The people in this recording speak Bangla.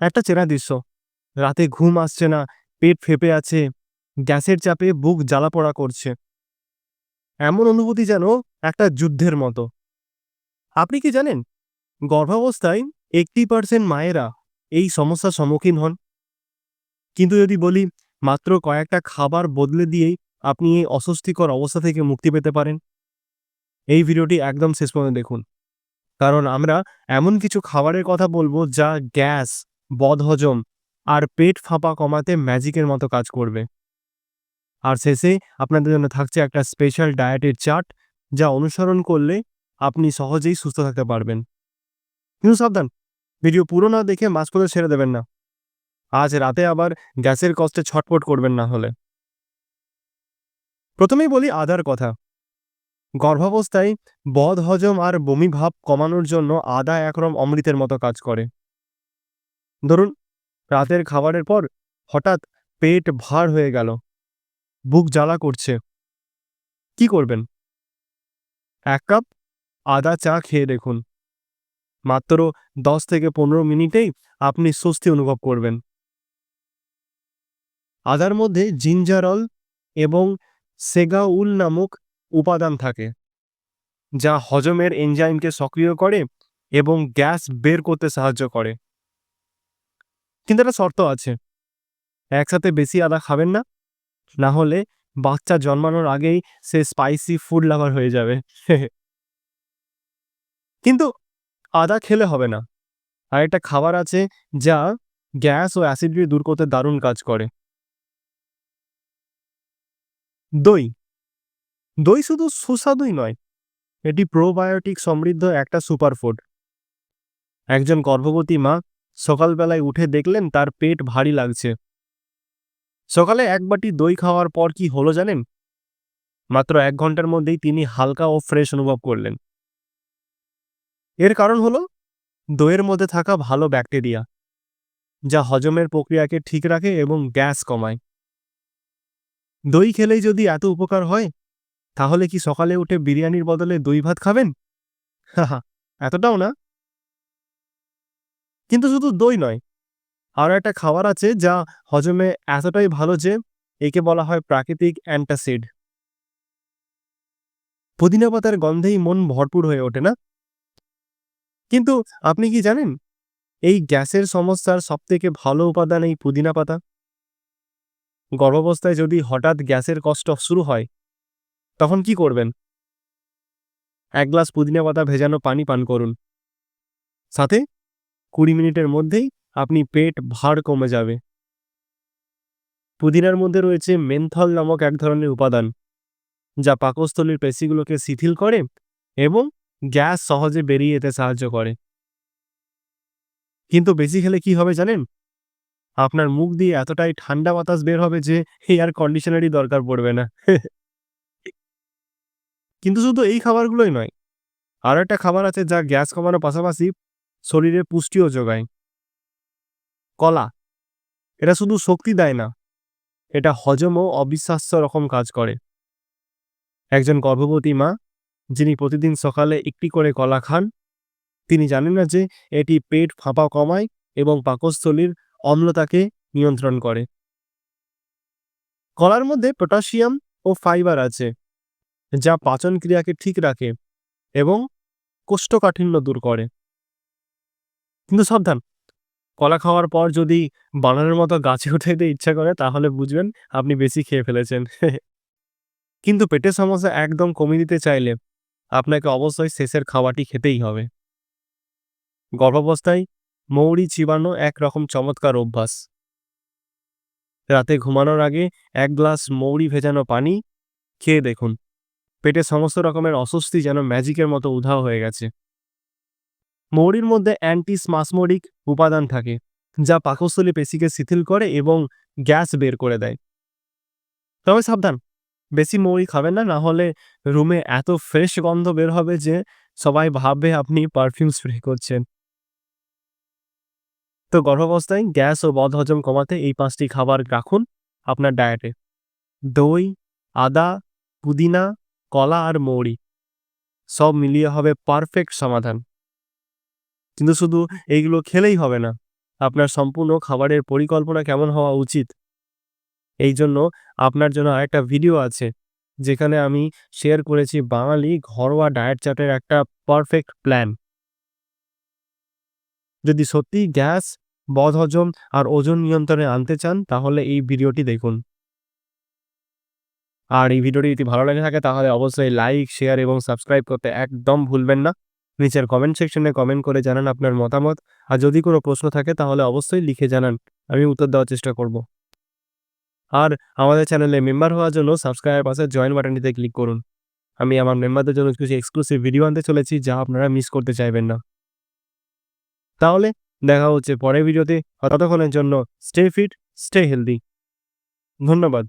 একটা চেনা দৃশ্য। রাতে ঘুম আসছে না, পেট ফেপে আছে, গ্যাসের চাপে বুক জ্বালাপোড়া করছে। এমন অনুভূতি যেন একটা যুদ্ধের মতো। আপনি কি জানেন, গর্ভাবস্থায় এইটটি পার্সেন্ট মায়েরা এই সমস্যার সম্মুখীন হন? কিন্তু যদি বলি, মাত্র কয়েকটা খাবার বদলে দিয়েই আপনি এই অস্বস্তিকর অবস্থা থেকে মুক্তি পেতে পারেন। এই ভিডিওটি একদম শেষ পর্যন্ত দেখুন। কারণ আমরা এমন কিছু খাবারের কথা বলব যা গ্যাস বদহজম আর পেট ফাঁপা কমাতে ম্যাজিকের মতো কাজ করবে। আর শেষে আপনাদের জন্য থাকছে একটা স্পেশাল ডায়েটের চার্ট, যা অনুসরণ করলে আপনি সহজেই সুস্থ থাকতে পারবেন। কিন্তু সাবধান, ভিডিও পুরো না দেখে মাস্ক মাঝপথে ছেড়ে দেবেন না। আজ রাতে আবার গ্যাসের কষ্টে ছটপট করবেন না হলে। প্রথমেই বলি আদার কথা। গর্ভাবস্থায় বদ হজম আর বমি ভাব কমানোর জন্য আদা একরম অমৃতের মতো কাজ করে। ধরুন, রাতের খাবারের পর হঠাৎ পেট ভার হয়ে গেল। বুক জ্বালা করছে। কি করবেন? এক কাপ আদা চা খেয়ে দেখুন। মাত্র দশ থেকে পনেরো মিনিটেই আপনি স্বস্তি অনুভব করবেন। আদার মধ্যে জিঞ্জারল এবং সেগাউল নামক উপাদান থাকে, যা হজমের এনজাইমকে সক্রিয় করে এবং গ্যাস বের করতে সাহায্য করে। কিন্তু একটা শর্ত আছে। একসাথে বেশি আদা খাবেন না না হলে বাচ্চা জন্মানোর আগেই সে স্পাইসি ফুড লাভার হয়ে যাবে। কিন্তু আদা খেলে হবে না। আর একটা খাবার আছে যা গ্যাস ও অ্যাসিডিটি দূর করতে দারুণ কাজ করে। দই। দই শুধু সুস্বাদুই নয়, এটি প্রোবায়োটিক সমৃদ্ধ একটা সুপারফুড একজন গর্ভবতী মা সকালবেলায় উঠে দেখলেন তার পেট ভারী লাগছে। সকালে এক বাটি দই খাওয়ার পর কি হলো জানেন? মাত্র এক ঘণ্টার মধ্যেই তিনি হালকা ও ফ্রেশ অনুভব করলেন। এর কারণ হলো, দইয়ের মধ্যে থাকা ভালো ব্যাকটেরিয়া, যা হজমের প্রক্রিয়াকে ঠিক রাখে এবং গ্যাস কমায়। দই খেলেই যদি এত উপকার হয়, তাহলে কি সকালে উঠে বিরিয়ানির বদলে দই ভাত খাবেন? হাহা, এতটাও না। কিন্তু শুধু দই নয়। আরও একটা খাবার আছে যা হজমে এতটাই ভালো যে একে বলা হয় প্রাকৃতিক অ্যান্টাসিড। পুদিনা পাতার গন্ধেই মন ভরপুর হয়ে ওঠে না? কিন্তু আপনি কি জানেন, এই গ্যাসের সমস্যার সবথেকে ভালো উপাদান এই পুদিনা পাতা? গর্ভাবস্থায় যদি হঠাৎ গ্যাসের কষ্ট শুরু হয়, তখন কি করবেন? এক গ্লাস পুদিনা পাতা ভেজানো পানি পান করুন। সাথে কুড়ি মিনিটের মধ্যেই আপনি পেট ভার কমে যাবে। পুদিনার মধ্যে রয়েছে মেনথল নামক এক ধরনের উপাদান, যা পাকস্থলীর পেশিগুলোকে শিথিল করে এবং গ্যাস সহজে বেরিয়ে যেতে সাহায্য করে। কিন্তু বেশি খেলে কি হবে জানেন? আপনার মুখ দিয়ে এতটাই ঠান্ডা বাতাস বের হবে যে এয়ার কন্ডিশনারই দরকার পড়বে না। কিন্তু শুধু এই খাবারগুলোই নয়, আরও একটা খাবার আছে যা গ্যাস কমানোর পাশাপাশি শরীরে পুষ্টিও যোগায়। কলা, এটা শুধু শক্তি দেয় না, এটা হজমও অবিশ্বাস্য রকম কাজ করে। একজন গর্ভবতী মা, যিনি প্রতিদিন সকালে একটি করে কলা খান, তিনি জানেন না যে এটি পেট ফাঁপা কমায় এবং পাকস্থলীর অম্লতাকে নিয়ন্ত্রণ করে। কলার মধ্যে পটাশিয়াম ও ফাইবার আছে, যা পাচন ক্রিয়াকে ঠিক রাখে এবং কোষ্ঠকাঠিন্য দূর করে। কিন্তু সাবধান। কলা খাওয়ার পর যদি বানানোর মতো গাছে উঠে দিতে ইচ্ছা করে, তাহলে বুঝবেন আপনি বেশি খেয়ে ফেলেছেন। কিন্তু পেটের সমস্যা একদম কমিয়ে দিতে চাইলে আপনাকে অবশ্যই শেষের খাওয়াটি খেতেই হবে। গর্ভাবস্থায় মৌরি চিবানো একরকম চমৎকার অভ্যাস। রাতে ঘুমানোর আগে এক গ্লাস মৌরি ভেজানো পানি খেয়ে দেখুন। পেটে সমস্ত রকমের অস্বস্তি যেন ম্যাজিকের মতো উধাও হয়ে গেছে। মৌরির মধ্যে অ্যান্টি স্মাসমোডিক উপাদান থাকে, যা পাকস্থলী পেশিকে শিথিল করে এবং গ্যাস বের করে দেয়। তবে সাবধান, বেশি মৌরি খাবেন না না হলে রুমে এত ফ্রেশ গন্ধ বের হবে যে সবাই ভাববে আপনি পারফিউম স্প্রে করছেন। তো গর্ভাবস্থায় গ্যাস ও বদহজম কমাতে এই পাঁচটি খাবার রাখুন আপনার ডায়েটে। দই, আদা, পুদিনা, কলা আর মৌরি, সব মিলিয়ে হবে পারফেক্ট সমাধান। কিন্তু শুধু এইগুলো খেলেই হবে না। আপনার সম্পূর্ণ খাবারের পরিকল্পনা কেমন হওয়া উচিত? এই জন্য আপনার জন্য আরেকটা ভিডিও আছে, যেখানে আমি শেয়ার করেছি বাঙালি ঘরোয়া ডায়েট চার্টের একটা পারফেক্ট প্ল্যান যদি সত্যিই গ্যাস, বদহজম আর ওজন নিয়ন্ত্রণে আনতে চান, তাহলে এই ভিডিওটি দেখুন। আর এই ভিডিওটি যদি ভালো লেগে থাকে, তাহলে অবশ্যই লাইক শেয়ার এবং সাবস্ক্রাইব করতে একদম ভুলবেন না। নিচের কমেন্ট সেকশনে কমেন্ট করে জানান আপনার মতামত। আর যদি কোনো প্রশ্ন থাকে তাহলে অবশ্যই লিখে জানান, আমি উত্তর দেওয়ার চেষ্টা করব। আর আমাদের চ্যানেলে মেম্বার হওয়ার জন্য সাবস্ক্রাইবের পাশে জয়েন বাটনটিতে ক্লিক করুন। আমি আমার মেম্বারদের জন্য কিছু এক্সক্লুসিভ ভিডিও আনতে চলেছি, যা আপনারা মিস করতে চাইবেন না। তাহলে দেখা হচ্ছে পরের ভিডিওতে ততক্ষণের জন্য স্টে ফিট স্টে হেলদি ধন্যবাদ।